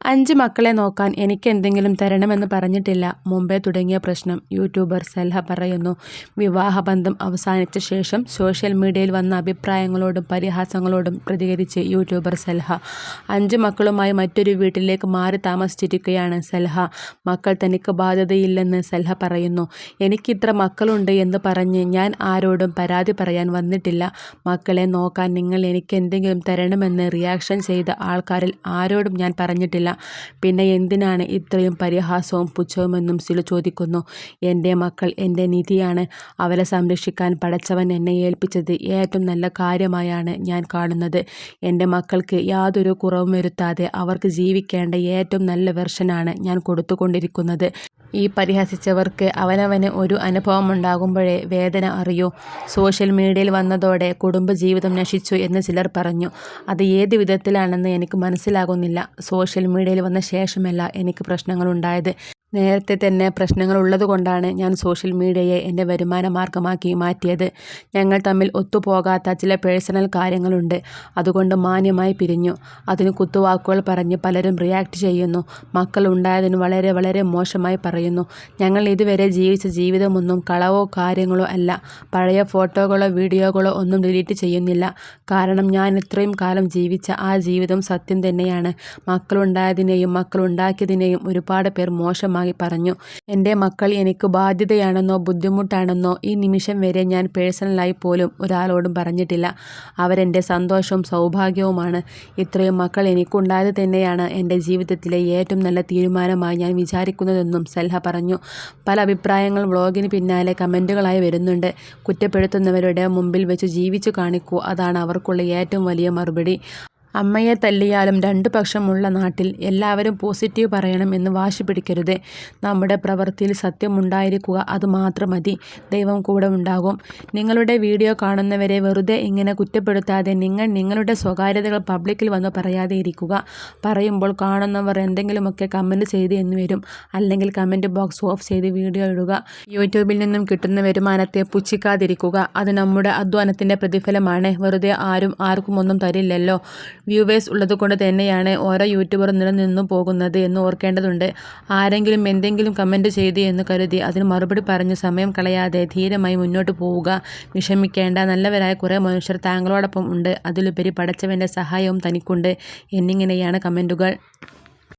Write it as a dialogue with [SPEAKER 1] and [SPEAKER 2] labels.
[SPEAKER 1] അഞ്ച് മക്കളെ നോക്കാൻ എനിക്ക് എന്തെങ്കിലും തരണമെന്ന് പറഞ്ഞിട്ടില്ല. മുമ്പേ തുടങ്ങിയ പ്രശ്നം. യൂട്യൂബർ സെൽഹ പറയുന്നു വിവാഹബന്ധം അവസാനിച്ച ശേഷം സോഷ്യൽ മീഡിയയിൽ വന്ന അഭിപ്രായങ്ങളോടും പരിഹാസങ്ങളോടും പ്രതികരിച്ച് യൂട്യൂബർ സെൽഹ. അഞ്ച് മക്കളുമായി മറ്റൊരു വീട്ടിലേക്ക് മാറി താമസിച്ചിരിക്കുകയാണ് സെൽഹ. മക്കൾ തനിക്ക് ബാധ്യതയില്ലെന്ന് സെൽഹ പറയുന്നു. എനിക്കിത്ര മക്കളുണ്ട് എന്ന് പറഞ്ഞ് ഞാൻ ആരോടും പരാതി പറയാൻ വന്നിട്ടില്ല. മക്കളെ നോക്കാൻ നിങ്ങൾ എനിക്ക് എന്തെങ്കിലും തരണമെന്ന് റിയാക്ഷൻ ചെയ്ത ആൾക്കാരിൽ ആരോടും ഞാൻ പറഞ്ഞിട്ടില്ല. പിന്നെ എന്തിനാണ് ഇത്രയും പരിഹാസവും പുച്ഛവുമെന്നും സിലു ചോദിക്കുന്നു. എന്റെ മക്കൾ എന്റെ നിധിയാണ്. അവരെ സംരക്ഷിക്കാൻ പടച്ചവൻ എന്നെ ഏൽപ്പിച്ചത് ഏറ്റവും നല്ല കാര്യമായാണ് ഞാൻ കാണുന്നത്. എന്റെ മക്കൾക്ക് യാതൊരു കുറവും വരുത്താതെ അവർക്ക് ജീവിക്കേണ്ട ഏറ്റവും നല്ല വെർഷനാണ് ഞാൻ കൊടുത്തുകൊണ്ടിരിക്കുന്നത്. ഈ പരിഹസിച്ചവർക്ക് അവനവന് ഒരു അനുഭവം അനുഭവമുണ്ടാകുമ്പോഴേ വേദന അറിയൂ. സോഷ്യൽ മീഡിയയിൽ വന്നതോടെ കുടുംബജീവിതം നശിച്ചു എന്ന് ചിലർ പറഞ്ഞു. അത് ഏത് വിധത്തിലാണെന്ന് എനിക്ക് മനസ്സിലാകുന്നില്ല. സോഷ്യൽ മീഡിയയിൽ വന്ന ശേഷമല്ല എനിക്ക് പ്രശ്നങ്ങളുണ്ടായത്. നേരത്തെ തന്നെ പ്രശ്നങ്ങൾ ഉള്ളതുകൊണ്ടാണ് ഞാൻ സോഷ്യൽ മീഡിയയെ എന്റെ വരുമാന മാർഗമാക്കി മാറ്റിയത്. ഞങ്ങൾ തമ്മിൽ ഒത്തുപോകാത്ത ചില പേഴ്സണൽ കാര്യങ്ങളുണ്ട്. അതുകൊണ്ട് മാന്യമായി പിരിഞ്ഞു. അതിന് കുത്തുവാക്കുകൾ പറഞ്ഞ് പലരും റിയാക്ട് ചെയ്യുന്നു. മക്കൾ ഉണ്ടായതിന് വളരെ വളരെ മോശമായി പറയുന്നു. ഞങ്ങൾ ഇതുവരെ ജീവിച്ച ജീവിതമൊന്നും കളവോ കാര്യങ്ങളോ അല്ല. പഴയ ഫോട്ടോകളോ വീഡിയോകളോ ഒന്നും ഡിലീറ്റ് ചെയ്യുന്നില്ല. കാരണം ഞാൻ ഇത്രയും കാലം ജീവിച്ച ആ ജീവിതം സത്യം തന്നെയാണ്. മക്കളുണ്ടായതിനെയും മക്കളുണ്ടാക്കിയതിനെയും ഒരുപാട് പേർ മോശമായി വ്യക്തമായി പറഞ്ഞു. എന്റെ മക്കൾ എനിക്ക് ബാധ്യതയാണെന്നോ ബുദ്ധിമുട്ടാണെന്നോ ഈ നിമിഷം വരെ ഞാൻ പേഴ്സണലായി പോലും ഒരാളോടും പറഞ്ഞിട്ടില്ല. അവരെന്റെ സന്തോഷവും സൗഭാഗ്യവുമാണ്. ഇത്രയും മക്കൾ എനിക്കുണ്ടായത് തന്നെയാണ് എന്റെ ജീവിതത്തിലെ ഏറ്റവും നല്ല തീരുമാനമായി ഞാൻ വിചാരിക്കുന്നതെന്നും സൽഹ പറഞ്ഞു. പല അഭിപ്രായങ്ങൾ വ്ളോഗിന് പിന്നാലെ കമന്റുകളായി വരുന്നുണ്ട്. കുറ്റപ്പെടുത്തുന്നവരുടെ മുമ്പിൽ വെച്ച് ജീവിച്ചു കാണിക്കൂ. അതാണ് അവർക്കുള്ള ഏറ്റവും വലിയ മറുപടി. അമ്മയെ തല്ലിയാലും രണ്ടു പക്ഷമുള്ള നാട്ടിൽ എല്ലാവരും പോസിറ്റീവ് പറയണം എന്ന് വാശി പിടിക്കരുത്. നമ്മുടെ പ്രവൃത്തിയിൽ സത്യമുണ്ടായിരിക്കുക അത് മാത്രം മതി. ദൈവം കൂടെ ഉണ്ടാകും. നിങ്ങളുടെ വീഡിയോ കാണുന്നവരെ വെറുതെ ഇങ്ങനെ കുറ്റപ്പെടുത്താതെ നിങ്ങൾ നിങ്ങളുടെ സ്വകാര്യതകൾ പബ്ലിക്കിൽ വന്ന് പറയാതെ ഇരിക്കുക. പറയുമ്പോൾ കാണുന്നവർ എന്തെങ്കിലുമൊക്കെ കമന്റ് ചെയ്ത് എന്ന് വരും. അല്ലെങ്കിൽ കമന്റ് ബോക്സ് ഓഫ് ചെയ്ത് വീഡിയോ ഇടുക. യൂട്യൂബിൽ നിന്നും കിട്ടുന്ന വരുമാനത്തെ പുച്ഛിക്കാതിരിക്കുക. അത് നമ്മുടെ അധ്വാനത്തിന്റെ പ്രതിഫലമാണ്. വെറുതെ ആരും ആർക്കും ഒന്നും തരില്ലല്ലോ. വ്യൂവേഴ്സ് ഉള്ളതുകൊണ്ട് തന്നെയാണ് ഓരോ യൂട്യൂബറും നിലനിന്നു പോകുന്നത് എന്ന് ഓർക്കേണ്ടതുണ്ട്. ആരെങ്കിലും എന്തെങ്കിലും കമന്റ് ചെയ്തു എന്ന് കരുതി അതിന് മറുപടി പറഞ്ഞ് സമയം കളയാതെ ധീരമായി മുന്നോട്ട് പോവുക. വിഷമിക്കേണ്ട. നല്ലവരായ കുറേ മനുഷ്യർ താങ്കളോടൊപ്പം ഉണ്ട്. അതിലുപരി പടച്ചവന്റെ സഹായവും തനിക്കുണ്ട്. എന്നിങ്ങനെയാണ് കമന്റുകൾ